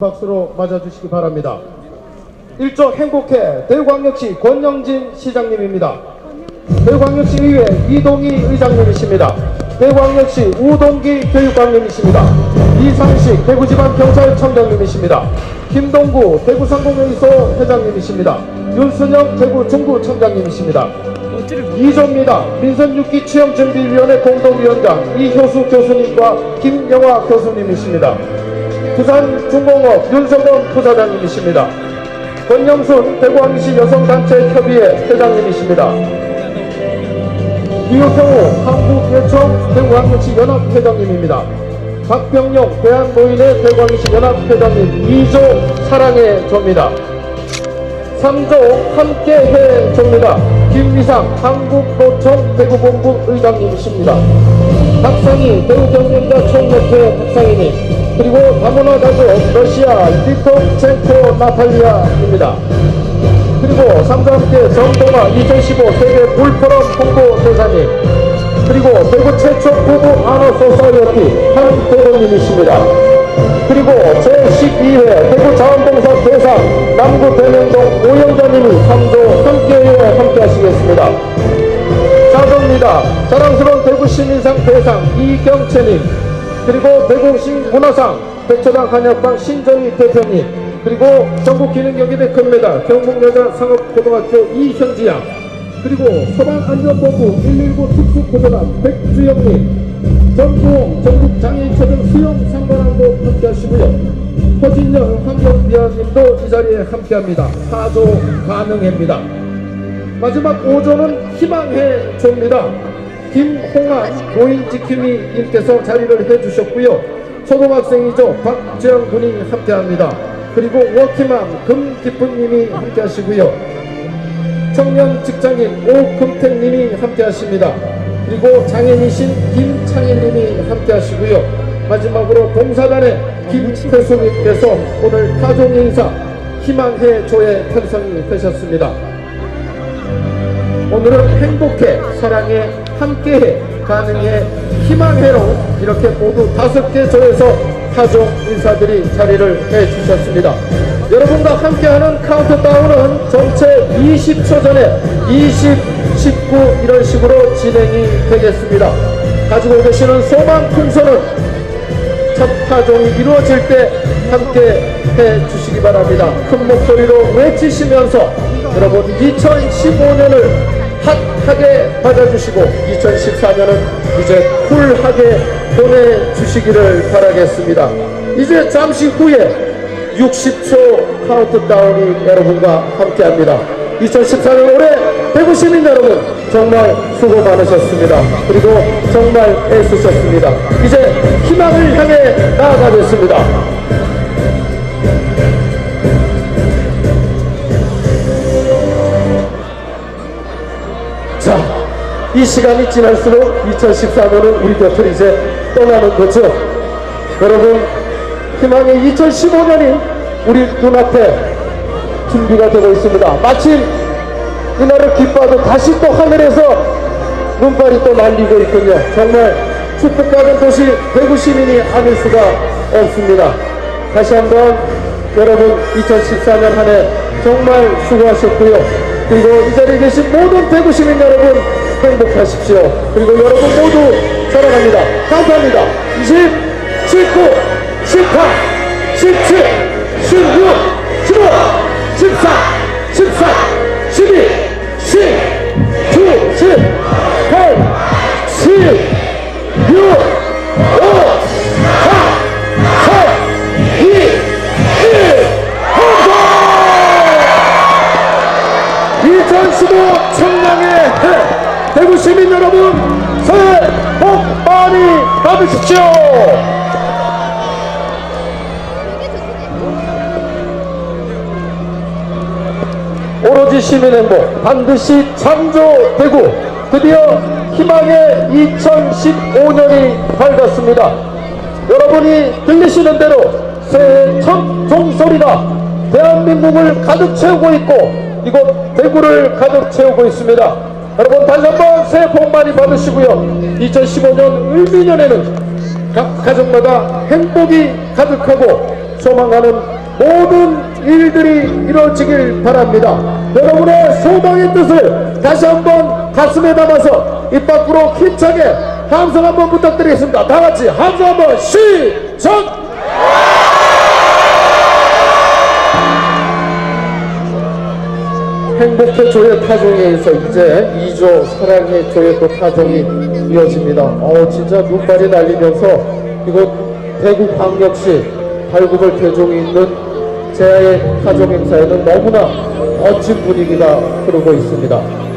박수로 맞아주시기 바랍니다. 일조 행복회 대구광역시 권영진 시장님입니다. 대구광역시 의회 이동희 의장님이십니다. 대구광역시 우동기 교육관님이십니다. 이상식 대구지방경찰청장님이십니다. 김동구 대구상공회의소 회장님이십니다. 윤순영 대구중구청장님이십니다. 이조입니다. 민선 6기 취업준비위원회 공동위원장 이효수 교수님과 김영화 교수님이십니다. 부산 중공업 윤석원 부사장님이십니다. 권영순 대구광시 여성단체협의회 회장님이십니다. 이효경우 한국예총 대구광역시 연합회장님입니다. 박병용 대한노인의 대구광역시 연합회장님 2조 사랑의 조입니다. 3조 함께해 줍니다. 김미상 한국노총 대구본부 의장님이십니다. 박상희 대구경영자 총무회 박상희님 그리고 다문화 가족 러시아 리토첸코 나탈리아입니다. 그리고 삼과 함께 정동아 2015 세계 물포럼 홍보 대사님 그리고 대구 최초 부부 아너 소사이어티 한대동님이십니다. 그리고 제12회 대구 자원봉사 대상 남구 대명동 오영자님이 3조 함께에 함께 하시겠습니다. 사도입니다. 자랑스러운 대구 시민상 대상 이경채님 그리고 대구시 문화상 백초당 한약방 신정희 대표님 그리고 전국기능경기대 금메달 경북여자 상업고등학교 이현지 양 그리고 소방안전본부 119 특수고조단 백주영님 전국 전국장애인체등 수영 상관왕도 함께 하시고요. 허진영 환경위원님도 이 자리에 함께합니다. 4조 가능해입니다. 마지막 5조는 희망해 줍니다. 김홍한 노인지킴이님께서 자리를 해주셨고요. 초등학생이죠. 박재영 군이 함께합니다. 그리고 워키맘 금기쁜님이 함께하시고요. 청년 직장인 오금택님이 함께하십니다. 그리고 장애인이신 김창일님이 함께하시고요. 마지막으로 봉사단의 김태수님께서 오늘 타종 행사 희망해 조에 편성이 되셨습니다. 오늘은 행복해, 사랑해, 함께해, 가능해, 희망해로 이렇게 모두 다섯 개 조에서 타종 인사들이 자리를 해주셨습니다. 여러분과 함께하는 카운트다운은 전체 20초 전에 20, 19 이런 식으로 진행이 되겠습니다. 가지고 계시는 소망 풍선은 첫 타종이 이루어질 때 함께 해 주시기 바랍니다. 큰 목소리로 외치시면서 여러분 2015년을 핫하게 맞아주시고 2014년은 이제 쿨하게 보내주시기를 바라겠습니다. 이제 잠시 후에 60초 카운트다운이 여러분과 함께합니다. 2014년 올해 대구 시민 여러분 정말 수고 많으셨습니다. 그리고 정말 애쓰셨습니다. 이제 희망을 향해 나아가겠습니다. 이 시간이 지날수록 2014년은 우리 곁을 이제 떠나는 거죠. 여러분, 희망의 2015년이 우리 눈앞에 준비가 되고 있습니다. 마침 이날을 기뻐하고 다시 또 하늘에서 눈발이 또 날리고 있군요. 정말 축복받은 도시 대구 시민이 아닐 수가 없습니다. 다시 한번 여러분 2014년 한 해 정말 수고하셨고요. 그리고 이 자리에 계신 모든 대구 시민 여러분 행복하십시오. 그리고 여러분 모두 사랑합니다. 감사합니다. 20, 19, 18, 17, 16, 15, 14, 대구 시민 여러분 새해 복 많이 받으십시오. 오로지 시민 행복 반드시 창조되고 드디어 희망의 2015년이 밝았습니다. 여러분이 들리시는 대로 새해 첫 종소리가 대한민국을 가득 채우고 있고 이곳 대구를 가득 채우고 있습니다. 여러분 다시 한번 새해 복 많이 받으시고요. 2015년 을미년에는 각 가정마다 행복이 가득하고 소망하는 모든 일들이 이루어지길 바랍니다. 여러분의 소망의 뜻을 다시 한번 가슴에 담아서 입 밖으로 힘차게 함성 한번 부탁드리겠습니다. 다 같이 함성 한번 시작! 행복의 조의 타종에서 이제 2조 사랑의 조의 또 타종이 이어집니다. 어 진짜 눈발이 날리면서 이곳 대구 광역시 발구벌 대종이 있는 제야의 타종 행사에는 너무나 멋진 분위기가 흐르고 있습니다.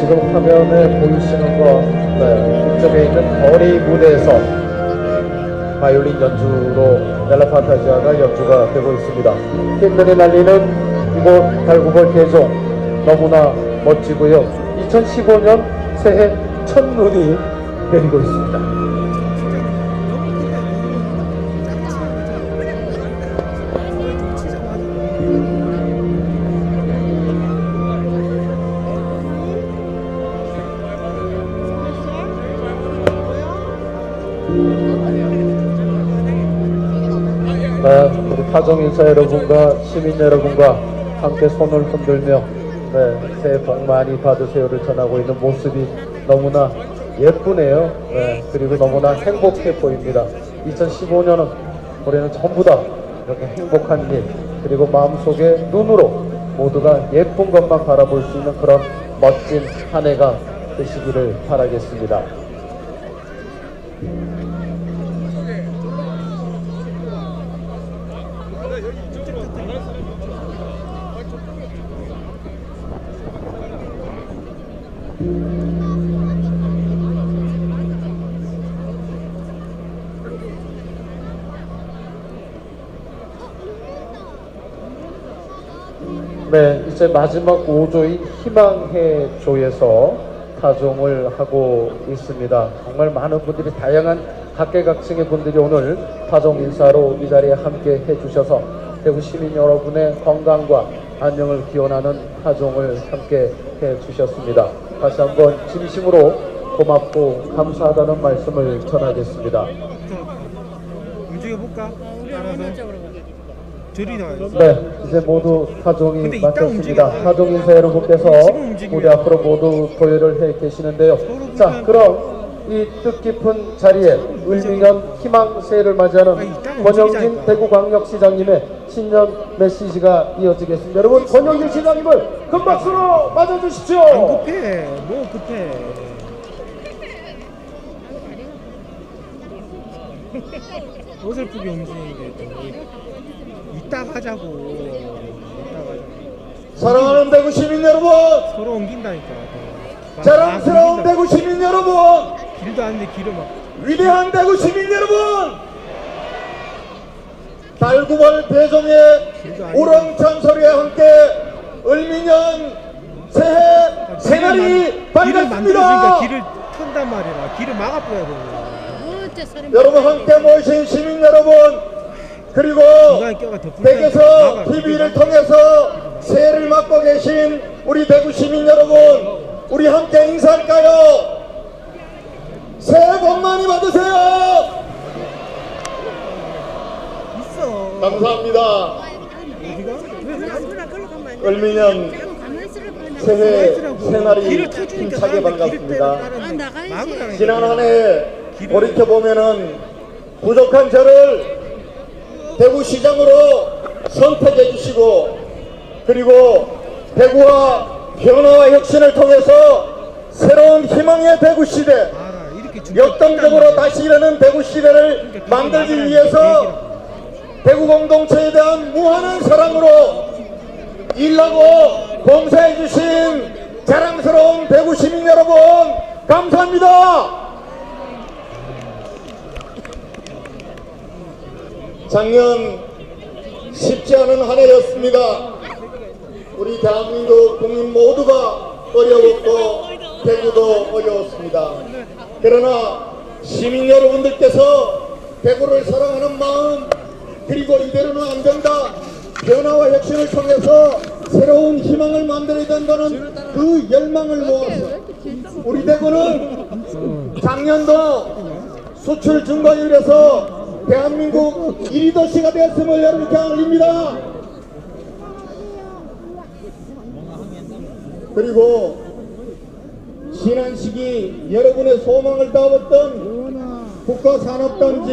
지금 화면에 보이시는 거, 네, 이쪽에 있는 거리 무대에서 바이올린 연주로 멜라판타지아가 연주가 되고 있습니다. 흰눈이 날리는 이곳 달구벌 개종 너무나 멋지고요. 2015년 새해 첫 눈이 내리고 있습니다. 네, 우리 타종인사 여러분과 시민 여러분과 함께 손을 흔들며 네, 새해 복 많이 받으세요를 전하고 있는 모습이 너무나 예쁘네요. 네, 그리고 너무나 행복해 보입니다. 2015년은 우리는 전부 다 이렇게 행복한 일 그리고 마음속에 눈으로 모두가 예쁜 것만 바라볼 수 있는 그런 멋진 한 해가 되시기를 바라겠습니다. 네, 이제 마지막 5조인 희망의 조에서 타종을 하고 있습니다. 정말 많은 분들이 다양한 각계각층의 분들이 오늘 타종 인사로 이 자리에 함께 해주셔서 대구 시민 여러분의 건강과 안녕을 기원하는 타종을 함께 해주셨습니다. 다시 한번 진심으로 고맙고 감사하다는 말씀을 전하겠습니다. 움직여 볼까? 알아서. 저리 나와요. 네, 이제 모두 이따 마쳤습니다. 움직여요. 타종 인사 여러분께서 지금. 우리 앞으로 모두 도열을 해 계시는데요. 자, 그럼 이 뜻깊은 자리에 을미년 희망새해를 맞이하는 권영진 대구광역시장님의 신년 메시지가 이어지겠습니다. 여러분 권영진 시장님을 큰 박수로 맞아주십시오. 안 급해. 뭐 급해. 어설프게 움직이게 또 이따 가자고. 이따 가자고. 사랑하는 대구 시민 여러분, 서로 옮긴다니까. 또. 자랑스러운 아, 대구 시민 여러분, 길도 안 돼, 길을 막. 위대한 대구 시민 여러분, 달구벌 대종의 우렁찬 소리와 함께 을미년 새해 새날이 길을 만들어주니까 밝았습니다. 길을 턴단 말이야. 길을 막아줘야 돼. 여러분 함께 모이신 시민 여러분, 그리고. 댁에서 TV를 통해서 새해를 맞고 계신 우리 대구 시민 여러분, 우리 함께 인사할까요? 새해 복 많이 받으세요. 있어. 감사합니다. 을미년 새해 새날이 힘차게 반갑습니다. 지난 한 해 돌이켜 보면은 부족한 저를 대구시장으로 선택해 주시고 그리고 대구와 변화와 혁신을 통해서 새로운 희망의 대구 시대 알아. 이렇게 중간 역동적으로. 다시 일어는 대구 시대를 만들기 위해서 대구 공동체에 대한 무한한 사랑으로 일하고 봉사해 주신 자랑스러운 대구 시민 여러분 감사합니다. 작년 쉽지 않은 한 해였습니다. 우리 대한민국 국민 모두가 어려웠고 대구도 어려웠습니다. 그러나 시민 여러분들께서 대구를 사랑하는 마음 그리고 이대로는 안 된다. 변화와 혁신을 통해서 새로운 희망을 만들어야 된다는 그 열망을 모아서 우리 대구는 작년도 수출 증가율에서 대한민국 1위 도시가 되었음을 여러분께 알립니다. 그리고 지난 시기 여러분의 소망을 담았던 국가산업단지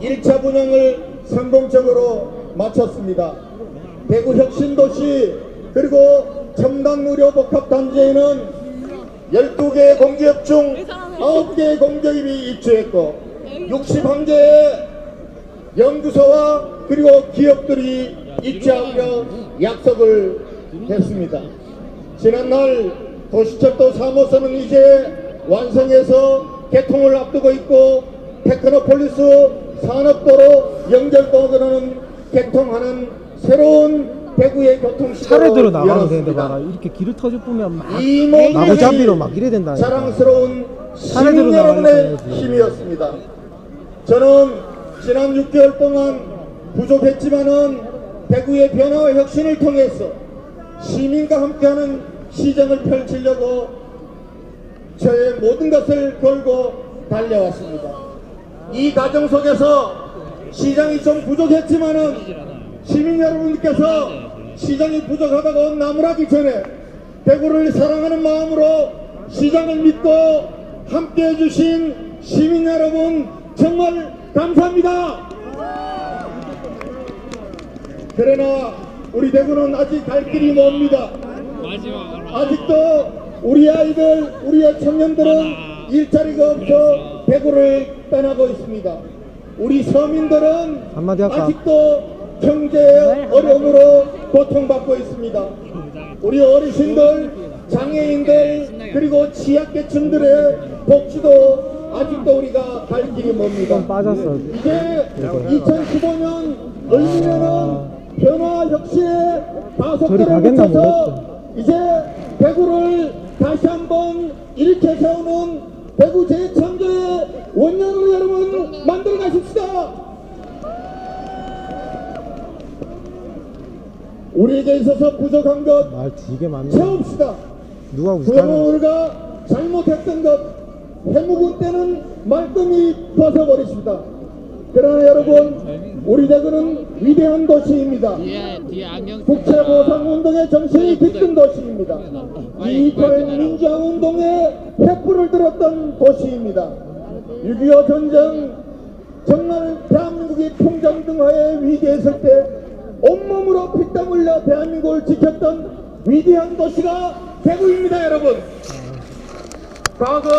1차 분양을 성공적으로 마쳤습니다. 대구 혁신도시 그리고 첨단의료복합단지에는 12개의 공기업 중 9개의 공기업이 입주했고 61개의 연구소와 그리고 기업들이 입주하며 약속을 했습니다. 지난날 도시철도 3호선은 이제 완성해서 개통을 앞두고 있고 테크노폴리스 산업도로 연결도로는 개통하는 새로운 대구의 교통시대로 차례대로 나가면 되는데 열었습니다. 봐라. 이렇게 길을 터져 보면 막 나무잡이로 막 이래 된다니까. 자랑스러운 시민 여러분의. 힘이었습니다. 저는 지난 6개월 동안 부족했지만은 대구의 변화와 혁신을 통해서 시민과 함께하는 시정을 펼치려고 저의 모든 것을 걸고 달려왔습니다. 이 과정 속에서 시장이 좀 부족했지만은 시민 여러분께서 시장이 부족하다고 나무라기 전에 대구를 사랑하는 마음으로 시장을 믿고 함께 해 주신 시민 여러분 정말 감사합니다. 그러나 우리 대구는 아직 갈 길이 멉니다. 아직도 우리 아이들, 우리의 청년들은 일자리가 없어 대구를 떠나고 있습니다. 우리 서민들은? 아직도 경제의 어려움으로 고통받고 있습니다. 우리 어르신들, 장애인들, 그리고 취약계층들의 복지도 아직도 우리가 갈 길이 멉니다. 빠졌어. 이제 2015년 을미면은 변화 혁신의 다섯 개를 붙여서 이제 대구를 다시 한번 일으켜 세우는 대구 재창조의 원년으로 여러분 만들어 가십시다. 우리에게 있어서 부족한 것 말 되게 많네. 채웁시다. 누가 그러면 우스타는 우리가 잘못했던 것 해묵은 때는 말끔히 벗어버리십니다. 그러나 여러분 우리 대구는 위대한 도시입니다. 안경 국채보상운동의 정신이 깃든 도시입니다. 많이 디지털 보여주느라고. 민주화운동의 횃불을 들었던 도시입니다. 6.25 전쟁 정말 대한민국이 통장등하에 위기했을 때 온몸으로 피땀 흘려 대한민국을 지켰던 위대한 도시가 대구입니다 여러분 과거